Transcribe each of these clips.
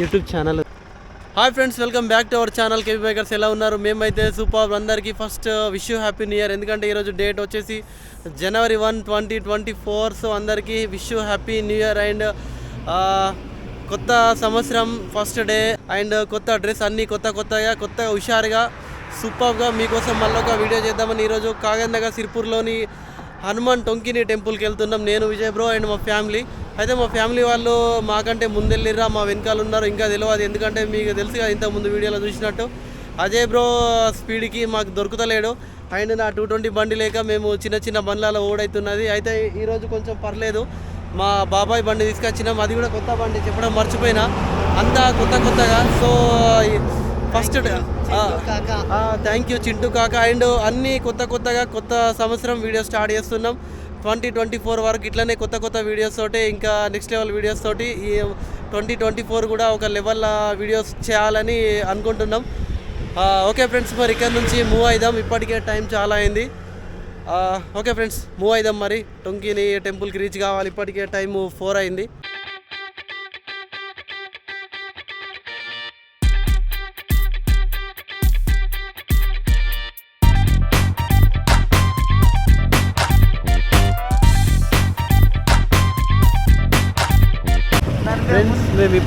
YouTube channel. Hi friends welcome back to our channel. KV bikers ఎలా ఉన్నారు? మేమైతే super. అందరికీ first wish you happy new year ఎందుకంటే ఈరోజు డేట్ వచ్చేసి January one twenty twenty four so అందరికీ wish you happy new year and కొత్త సంవత్సరం ఫస్ట్ డే అండ్ కొత్త డ్రెస్ అన్నీ కొత్త కొత్తగా కొత్త హుషారుగా సూపర్గా మీకోసం మళ్ళీ ఒక వీడియో చేద్దామని ఈరోజు కాగజ్ సిర్పూర్లోని హనుమాన్ టొంకిని టెంపుల్కి వెళ్తున్నాం. నేను విజయ్ బ్రో అండ్ మా ఫ్యామిలీ అయితే మా ఫ్యామిలీ వాళ్ళు మాకంటే ముందెళ్ళిర్రా మా వెనకాల ఉన్నారు ఇంకా తెలియదు ఎందుకంటే మీకు తెలుసు కదా ఇంత ముందు వీడియోలో చూసినట్టు. అజయ్ బ్రో స్పీడ్కి మాకు దొరుకుతలేడు. అండ్ నా టూ ట్వంటీ బండి లేక మేము చిన్న చిన్న బండ్లలో ఓడవుతున్నది అయితే ఈరోజు కొంచెం పర్లేదు. మా బాబాయ్ బండి తీసుకొచ్చినాం. అది కూడా కొత్త బండి చెప్పడం మర్చిపోయినా. అంతా కొత్త కొత్తగా. So first thank you Chintu కాక. అండ్ అన్ని కొత్త కొత్తగా కొత్త సంవత్సరం వీడియో స్టార్ట్ చేస్తున్నాం. ట్వంటీ ట్వంటీ ఫోర్ వరకు ఇట్లనే కొత్త కొత్త వీడియోస్ తోటి ఇంకా నెక్స్ట్ లెవెల్ వీడియోస్ తోటి ఈ ట్వంటీ ట్వంటీ ఫోర్ కూడా ఒక లెవెల్ వీడియోస్ చేయాలని అనుకుంటున్నాం. ఓకే ఫ్రెండ్స్ మరి ఇక్కడ నుంచి మూవ్ అయిదాం. ఇప్పటికే టైం చాలా అయింది. ఓకే ఫ్రెండ్స్ మూవ్ అయిదాం మరి. టొంకిని టెంపుల్కి రీచ్ కావాలి. ఇప్పటికే టైం ఫోర్ అయింది.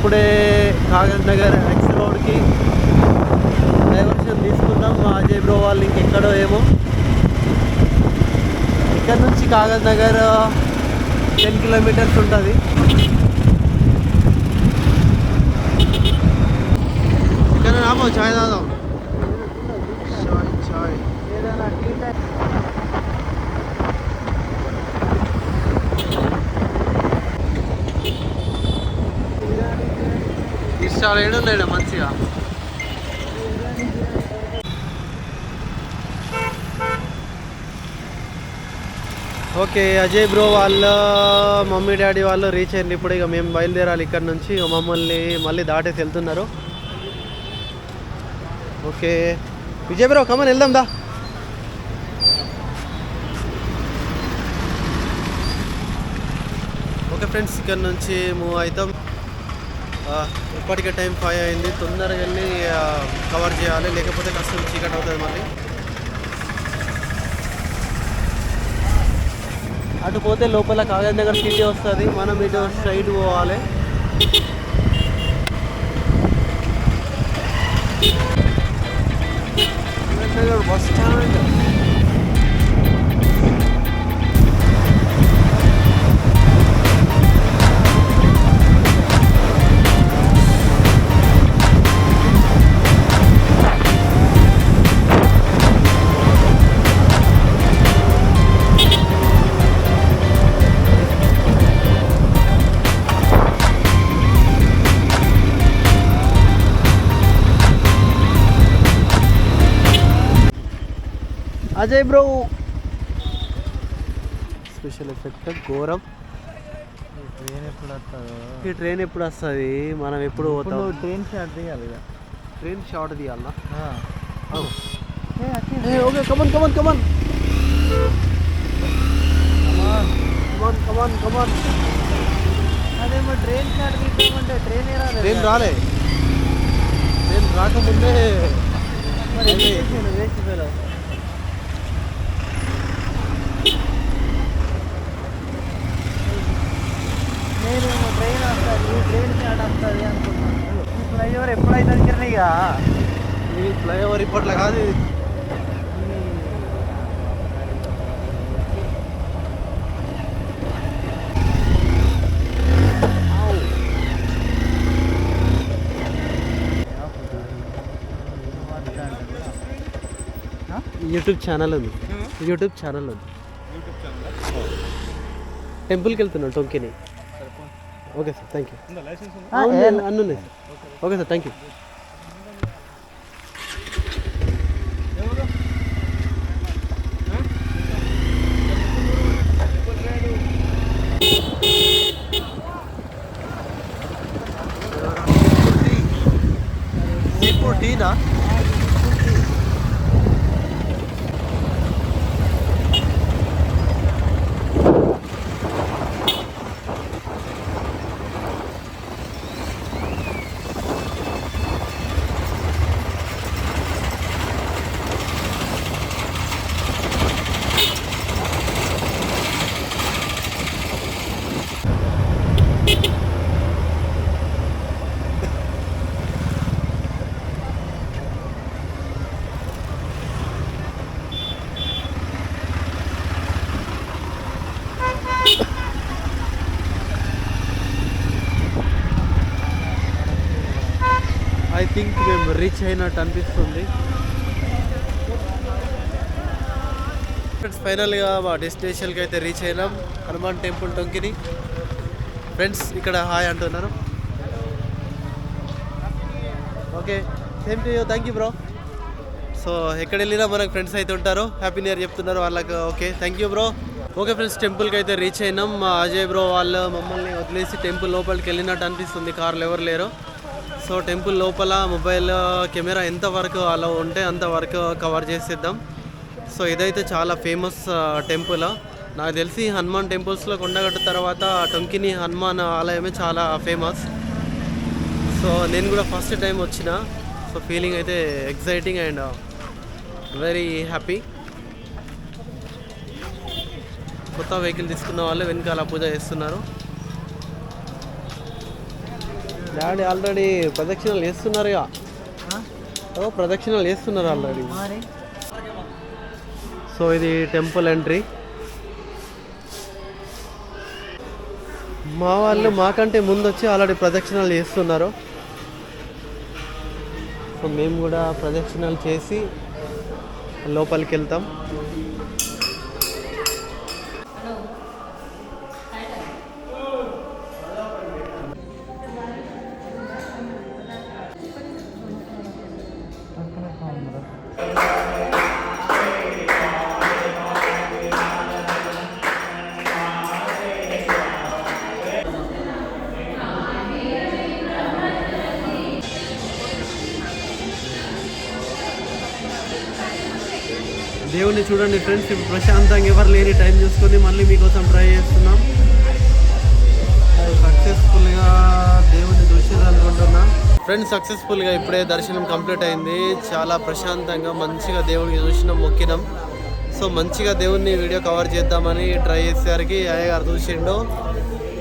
ఇప్పుడే కాగజ్ నగర్ ఎక్స్ రోడ్కి డైవర్షన్ తీసుకున్నాం. మా అజయ్ బ్రో వాళ్ళు ఇంకెక్కడో ఏమో. ఇక్కడ నుంచి కాగజ్ నగర్ టెన్ కిలోమీటర్స్ ఉంటుంది. ఇక్కడ రామో చాయ్ తాదాం చాయ్ చాయ్. చాలా ఏడున్నాయి మంచిగా. ఓకే అజయ్ బ్రో వాళ్ళ మమ్మీ డాడీ వాళ్ళు రీచ్ అయ్యింది ఇప్పుడు ఇక మేము బయలుదేరాలి ఇక్కడ నుంచి. ఇక మమ్మల్ని మళ్ళీ దాటేసి వెళ్తున్నారు. ఓకే. విజయ్ బ్రో కమన్ వెళ్దాం దా. ఓకే ఫ్రెండ్స్ ఇక్కడ నుంచి మూవ్ అవుతాం. ఇప్పటికే టైం ఫైవ్ అయింది. తొందరగా వెళ్ళి కవర్ చేయాలి. లేకపోతే కష్టం చీకటి అవుతుంది మళ్ళీ. అటు పోతే లోపల కాగజ్ నగర్ సిటీ వస్తుంది. మనం ఇటు స్ట్రైట్ పోవాలి. Kagaz Nagar bus stand. Ajay bro. Special effect ఘోరం. ట్రైన్ ఎప్పుడు వస్తుందో. ఈ ట్రైన్ ఎప్పుడు వస్తుంది? మనం ఎప్పుడు పోతాం? ట్రైన్ స్టార్ట్ చేయాలి ఇక. ట్రైన్ షార్ట్ తీయాలనా ఆ. Okay come on come on come on come on come on come on అదేమో ట్రైన్ స్టార్ట్ తీసుకోమంటే ట్రైన్ ఏ రాలేదు ట్రైన్ రాలే. ట్రైన్ రాకముందే. మరి? Waste fellow. నేనేమో ట్రైన్ వస్తుంది ఈ ట్రైన్ స్టార్ట్ వస్తుంది అనుకున్నాను ఈ ఫ్లైఓవర్ ఎప్పుడైతే కిరణ్ ఇక ఈ ఫ్లైఓవర్ ఇప్పట్లో కాదు ఇది. యూట్యూబ్ ఛానల్ ఉంది. యూట్యూబ్ ఛానల్ ఉంది. టెంపుల్కి వెళ్తున్నాను Tonkini. Okay sir thank you అన్నీ ఉన్నాయి sir. Okay. Sir thank you ఇప్పుడు ఐ థింక్ మేము రీచ్ అయినట్టు అనిపిస్తుంది. ఫ్రెండ్స్ ఫైనల్గా మా డెస్టినేషన్కి అయితే రీచ్ అయినాం. హనుమాన్ టెంపుల్ టొంకిని. ఫ్రెండ్స్ ఇక్కడ హాయ్ అంటున్నారు. Okay same to thank you bro so ఎక్కడ వెళ్ళినా మనకు ఫ్రెండ్స్ అయితే ఉంటారు. హ్యాపీ న్యూ ఇయర్ చెప్తున్నారు వాళ్ళకి. Okay thank you bro okay friends టెంపుల్కి అయితే రీచ్ అయినాం. మా అజయ్ బ్రో వాళ్ళు మమ్మల్ని వదిలేసి టెంపుల్ లోపలికి వెళ్ళినట్టు అనిపిస్తుంది. కార్లు ఎవరు లేరు. సో టెంపుల్ లోపల మొబైల్ కెమెరా ఎంత వరకు అలా ఉంటే అంత వరకు కవర్ చేసేద్దాం. సో ఇదైతే చాలా ఫేమస్ టెంపుల్. నాకు తెలిసి హనుమాన్ టెంపుల్స్లో కొండగట్టు తర్వాత టొంకిని హనుమాన్ ఆలయమే చాలా ఫేమస్. సో నేను కూడా ఫస్ట్ టైం వచ్చిన. సో ఫీలింగ్ అయితే ఎక్సైటింగ్ అండ్ వెరీ హ్యాపీ. కొత్త వెహికల్ తీసుకున్న వాళ్ళు వెనకాల పూజ చేస్తున్నారు. డాడీ ఆల్రెడీ ప్రదక్షిణలు ఆ? ఓ ప్రదక్షిణలు చేస్తున్నారు ఆల్రెడీ. సో ఇది టెంపుల్ ఎంట్రీ. మా వాళ్ళు మాకంటే ముందు వచ్చి ఆల్రెడీ ప్రదక్షిణలు చేస్తున్నారు సో మేము కూడా ప్రదక్షిణలు చేసి లోపలికి వెళ్తాం. చూడండి ఫ్రెండ్స్ ఇప్పుడు ప్రశాంతంగా ఎవరు లేని టైం చూసుకొని మళ్ళీ మీకోసం ట్రై చేస్తున్నాం. సక్సెస్ఫుల్గా దేవుడిని చూసారు ఫ్రెండ్స్ సక్సెస్ఫుల్గా ఇప్పుడే దర్శనం కంప్లీట్ అయింది. చాలా ప్రశాంతంగా మంచిగా దేవుడిని చూసినాం మొక్కినాం. సో మంచిగా దేవుడిని వీడియో కవర్ చేద్దామని ట్రై చేసేసరికి అయ్యగారు చూసిండు.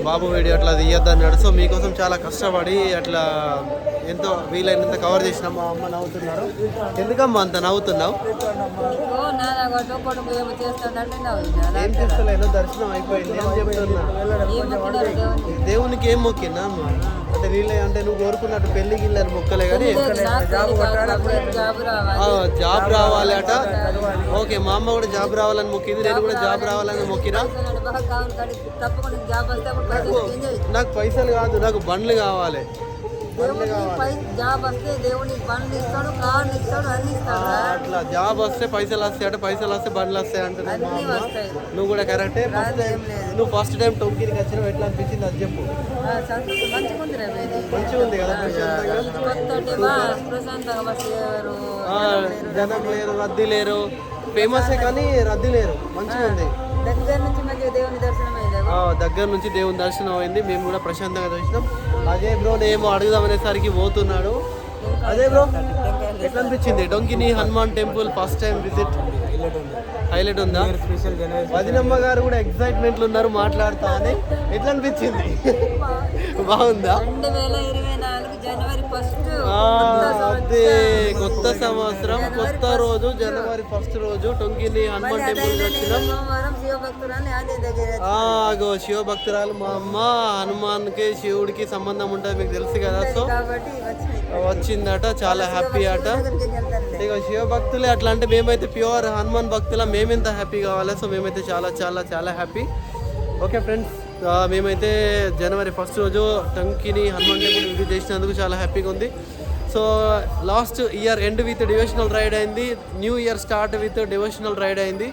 బాబు వీడియో అట్లా తీయద్దన్నాడు. సో మీకోసం చాలా కష్టపడి అట్లా ఎంతో వీలైనంత కవర్ చేసినాం మా అమ్మ నవ్వుతున్నారు. ఎందుకమ్మా అంత నవ్వుతున్నావు? ఏం చేస్తలేను దర్శనం అయిపోయింది. చెప్తున్నా? ఏం దేవుని దేవునికి ఏం మొక్కినా అమ్మా? అంటే వీళ్ళే అంటే నువ్వు కోరుకున్నట్టు పెళ్ళి గిల్లని మొక్కలే కానీ జాబు రావాలి. ఆ, జాబ్ రావాలి అట. ఓకే మా అమ్మ కూడా జాబ్ రావాలని మొక్కింది నేను కూడా జాబ్ రావాలని మొక్కినా? నాకు పైసలు కాదు నాకు బండ్లు కావాలి. పై జాబ్ వస్తే బండ్లు ఇస్తాడు కార్లు ఇస్తాడు అన్ని ఇస్తాడు. అట్లా. జాబ్ వస్తే పైసలు వస్తాయి అంటే పైసలు వస్తే బండ్లు వస్తాయి అంటున్నా మా అన్ని అమ్మ వస్తాయి. నువ్వు కూడా కరెక్టే. First time. నువ్వు ఫస్ట్ టైం టొంకినికి వచ్చినావు ఎట్లా అనిపించింది అది చెప్పు. ఆ, సంతోషం. మంచిగా ఉంది రా ఇది మంచిగా ఉంది కదా ప్రశాంతంగా? కొత్త అంటే బా ప్రశాంతంగా బస్ ఎవరు ఆ, జనం లేరు రద్దీ లేరు. ఫేమసే కానీ రద్దీ లేరు. మంచిగా ఉంది. దగ్గర నుంచి మంచిగా దేవుని దర్శనం అయింది? ఆ, దగ్గర నుంచి దేవుని దర్శనం అయింది. మేము కూడా ప్రశాంతంగా చూసినాం అదే బ్రో ఏమో అడుగుదాం అనేసరికి పోతున్నాడు. అదే బ్రో ఎట్లా అనిపించింది Donkini Hanuman temple first time visit? Highlight ఉందా? వదినమ్మ గారు కూడా ఎక్సైట్మెంట్ ఉన్నారు మాట్లాడుతా అని. ఎట్లా అనిపించింది బాగుందా అదే కొత్త సంవత్సరం కొత్త రోజు జనవరి ఫస్ట్ రోజు టొంకిని హనుమాన్ టెంపుల్ వచ్చినాం. సోమవారం శివభక్తురాలు ఆంజనేయ దగ్గర ఆ, అగో శివ భక్తురాలు మా అమ్మ హనుమాన్కి శివుడికి సంబంధం ఉంటుంది మీకు తెలుసు కదా సో వచ్చిందట చాలా హ్యాపీ అట. ఇక శివ భక్తులే అట్లా అంటే మేమైతే ప్యూర్ హనుమాన్ భక్తుల మేమెంత హ్యాపీ కావాలి సో మేమైతే చాలా చాలా చాలా హ్యాపీ ఓకే ఫ్రెండ్స్ మేమైతే జనవరి ఫస్ట్ రోజు టంకిని హనుమాన్ టెంపుల్ విజిట్ చేసినందుకు చాలా హ్యాపీగా ఉంది. So last year end with devotional ride అయింది new year start with devotional ride అయింది.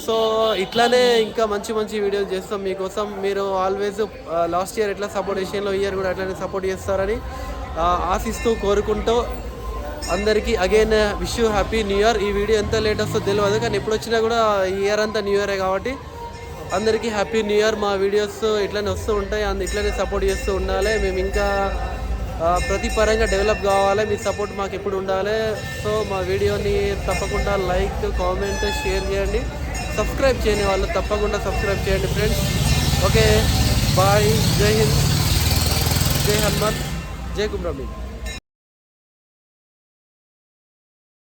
సో ఇట్లానే ఇంకా మంచి మంచి వీడియోలు చేస్తాం. మీకోసం మీరు ఆల్వేస్ లాస్ట్ ఇయర్ ఎట్లా సపోర్ట్ విషయంలో ఇయర్ కూడా అట్లనే సపోర్ట్ చేస్తారని ఆశిస్తూ కోరుకుంటూ అందరికీ again wish you happy new year ఈ వీడియో ఎంత లేట్ వస్తుందో తెలియదు కానీ ఎప్పుడు వచ్చినా కూడా ఈ ఇయర్ అంతా న్యూ ఇయరే కాబట్టి అందరికీ హ్యాపీ న్యూ ఇయర్ మా వీడియోస్ ఇట్లనే వస్తూ ఉంటాయి. అందు ఇట్లనే సపోర్ట్ చేస్తూ ఉండాలి. మేము ఇంకా ప్రతి పరంగా డెవలప్ కావాలి. మీ సపోర్ట్ మాకు ఎప్పుడు ఉండాలి. సో మా వీడియోని తప్పకుండా లైక్ కామెంట్ షేర్ చేయండి. సబ్స్క్రైబ్ చేయని వాళ్ళు తప్పకుండా సబ్స్క్రైబ్ చేయండి ఫ్రెండ్స్. ఓకే బాయ్ జై హింద్ జై హనుమాన్ జై కుమ్రామీ